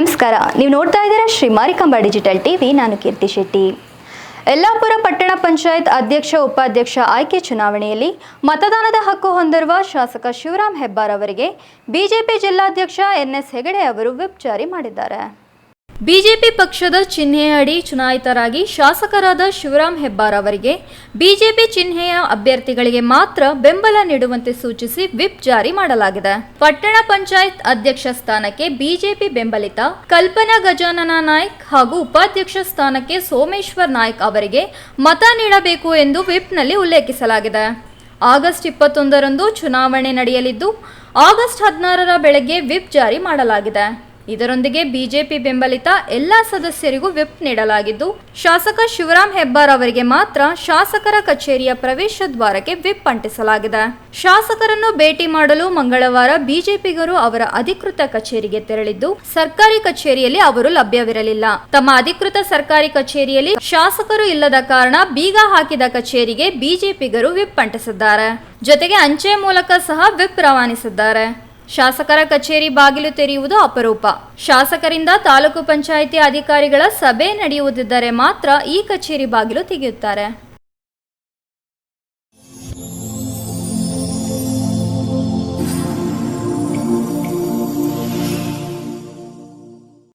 ನಮಸ್ಕಾರ. ನೀವು ನೋಡ್ತಾ ಇದ್ದೀರಾ ಶ್ರೀ ಮಾರಿಕಾಂಬಾ ಡಿಜಿಟಲ್ ಟಿವಿ. ನಾನು ಕೀರ್ತಿ ಶೆಟ್ಟಿ. ಯಲ್ಲಾಪುರ ಪಟ್ಟಣ ಪಂಚಾಯತ್ ಅಧ್ಯಕ್ಷ, ಉಪಾಧ್ಯಕ್ಷ ಆಯ್ಕೆ ಚುನಾವಣೆಯಲ್ಲಿ ಮತದಾನದ ಹಕ್ಕು ಹೊಂದಿರುವ ಶಾಸಕ ಶಿವರಾಮ್ ಹೆಬ್ಬಾರ್ ಅವರಿಗೆ ಬಿಜೆಪಿ ಜಿಲ್ಲಾಧ್ಯಕ್ಷ ಎನ್ಎಸ್ ಹೆಗಡೆ ಅವರು ವಿಪ್ ಜಾರಿ ಮಾಡಿದ್ದಾರೆ. ಬಿಜೆಪಿ ಪಕ್ಷದ ಚಿಹ್ನೆಯಡಿ ಚುನಾಯಿತರಾಗಿ ಶಾಸಕರಾದ ಶಿವರಾಮ್ ಹೆಬ್ಬಾರ್ ಅವರಿಗೆ ಬಿಜೆಪಿ ಚಿಹ್ನೆಯ ಅಭ್ಯರ್ಥಿಗಳಿಗೆ ಮಾತ್ರ ಬೆಂಬಲ ನೀಡುವಂತೆ ಸೂಚಿಸಿ ವಿಪ್ ಜಾರಿ ಮಾಡಲಾಗಿದೆ. ಪಟ್ಟಣ ಪಂಚಾಯತ್ ಅಧ್ಯಕ್ಷ ಸ್ಥಾನಕ್ಕೆ ಬಿಜೆಪಿ ಬೆಂಬಲಿತ ಕಲ್ಪನಾ ಗಜಾನನ ನಾಯ್ಕ್ ಹಾಗೂ ಉಪಾಧ್ಯಕ್ಷ ಸ್ಥಾನಕ್ಕೆ ಸೋಮೇಶ್ವರ್ ನಾಯ್ಕ್ ಅವರಿಗೆ ಮತ ನೀಡಬೇಕು ಎಂದು ವಿಪ್ನಲ್ಲಿ ಉಲ್ಲೇಖಿಸಲಾಗಿದೆ. ಆಗಸ್ಟ್ ಇಪ್ಪತ್ತೊಂದರಂದು ಚುನಾವಣೆ ನಡೆಯಲಿದ್ದು, ಆಗಸ್ಟ್ ಹದಿನಾರರ ಬೆಳಗ್ಗೆ ವಿಪ್ ಜಾರಿ ಮಾಡಲಾಗಿದೆ. ಇದರೊಂದಿಗೆ ಬಿಜೆಪಿ ಬೆಂಬಲಿತ ಎಲ್ಲ ಸದಸ್ಯರಿಗೂ ವಿಪ್ ನೀಡಲಾಗಿದ್ದು, ಶಾಸಕ ಶಿವರಾಮ್ ಹೆಬ್ಬಾರ್ ಅವರಿಗೆ ಮಾತ್ರ ಶಾಸಕರ ಕಚೇರಿಯ ಪ್ರವೇಶ ದ್ವಾರಕ್ಕೆ ವಿಪ್ ಅಂಟಿಸಲಾಗಿದೆ. ಶಾಸಕರನ್ನು ಭೇಟಿ ಮಾಡಲು ಮಂಗಳವಾರ ಬಿಜೆಪಿಗರು ಅವರ ಅಧಿಕೃತ ಕಚೇರಿಗೆ ತೆರಳಿದ್ದು, ಸರ್ಕಾರಿ ಕಚೇರಿಯಲ್ಲಿ ಅವರು ಲಭ್ಯವಿರಲಿಲ್ಲ. ತಮ್ಮ ಅಧಿಕೃತ ಸರ್ಕಾರಿ ಕಚೇರಿಯಲ್ಲಿ ಶಾಸಕರು ಇಲ್ಲದ ಕಾರಣ ಬೀಗ ಹಾಕಿದ ಕಚೇರಿಗೆ ಬಿಜೆಪಿಗರು ವಿಪ್ ಅಂಟಿಸಿದ್ದಾರೆ. ಜೊತೆಗೆ ಅಂಚೆ ಮೂಲಕ ಸಹ ವಿಪ್ ರವಾನಿಸಿದ್ದಾರೆ. ಶಾಸಕರ ಕಚೇರಿ ಬಾಗಿಲು ತೆರೆಯುವುದು ಅಪರೂಪ. ಶಾಸಕರಿಂದ ತಾಲೂಕು ಪಂಚಾಯಿತಿ ಅಧಿಕಾರಿಗಳ ಸಭೆ ನಡೆಯುವುದಿದ್ದರೆ ಮಾತ್ರ ಈ ಕಚೇರಿ ಬಾಗಿಲು ತೆಗೆಯುತ್ತಾರೆ.